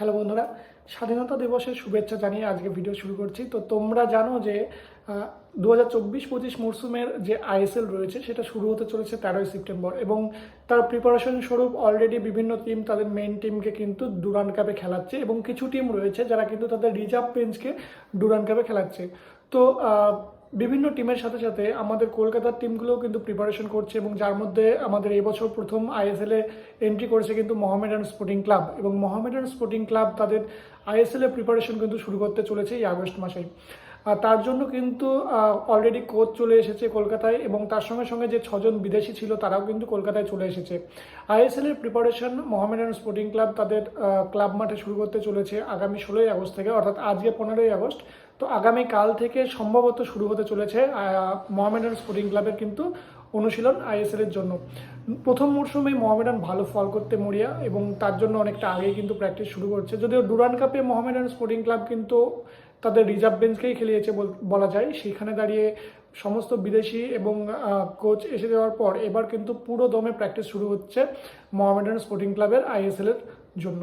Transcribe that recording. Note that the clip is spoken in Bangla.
হ্যালো বন্ধুরা, স্বাধীনতা দিবসের শুভেচ্ছা জানিয়ে আজকে ভিডিও শুরু করছি। তো তোমরা জানো যে দু হাজার চব্বিশ পঁচিশ মরশুমের যে আইএসএল রয়েছে, সেটা শুরু হতে চলেছে তেরোই সেপ্টেম্বর এবং তার প্রিপারেশন স্বরূপ অলরেডি বিভিন্ন টিম তাদের মেন টিমকে কিন্তু ডুরান কাপে খেলাচ্ছে এবং কিছু টিম রয়েছে যারা কিন্তু তাদের রিজার্ভ বেঞ্চকে ডুরান কাপে খেলাচ্ছে। তো বিভিন্ন টিমের সাথে সাথে আমাদের কলকাতার টিমগুলোও কিন্তু প্রিপারেশন করছে এবং যার মধ্যে আমাদের এবছর বছর প্রথম আইএসএল এ এন্ট্রি করেছে কিন্তু মহামেডান স্পোর্টিং ক্লাব এবং মোহামেডান স্পোর্টিং ক্লাব তাদের আইএসএল প্রিপারেশন কিন্তু শুরু করতে চলেছে এই আগস্ট মাসে। তার জন্য কিন্তু অলরেডি কোচ চলে এসেছে কলকাতায় এবং তার সঙ্গে সঙ্গে যে ছজন বিদেশি ছিল তারাও কিন্তু কলকাতায় চলে এসেছে। আইএসএল এর প্রিপারেশন মোহামেডান স্পোর্টিং ক্লাব তাদের ক্লাব মাঠে শুরু করতে চলেছে আগামী ষোলোই আগস্ট থেকে, অর্থাৎ আজকে পনেরোই আগস্ট। তো আগামী কাল থেকে সম্ভবত শুরু হতে চলেছে মোহামেডান স্পোর্টিং ক্লাবের কিন্তু অনুশীলন আইএসএল এর জন্য। প্রথম মরশুমে মোহামেডান ভালো ফল করতে মরিয়া এবং তার জন্য অনেকটা আগেই কিন্তু প্র্যাকটিস শুরু করছে। যদিও ডুরান কাপে মোহামেডান স্পোর্টিং ক্লাব কিন্তু তাদের রিজার্ভ বেঞ্চকেই খেলিয়েছে বল- যায়। সেখানে দাঁড়িয়ে সমস্ত বিদেশি এবং কোচ এসে দেওয়ার পর এবার কিন্তু পুরো দমে প্র্যাকটিস শুরু হচ্ছে মহামেডান স্পোর্টিং ক্লাবের আইএসএল এর জন্য।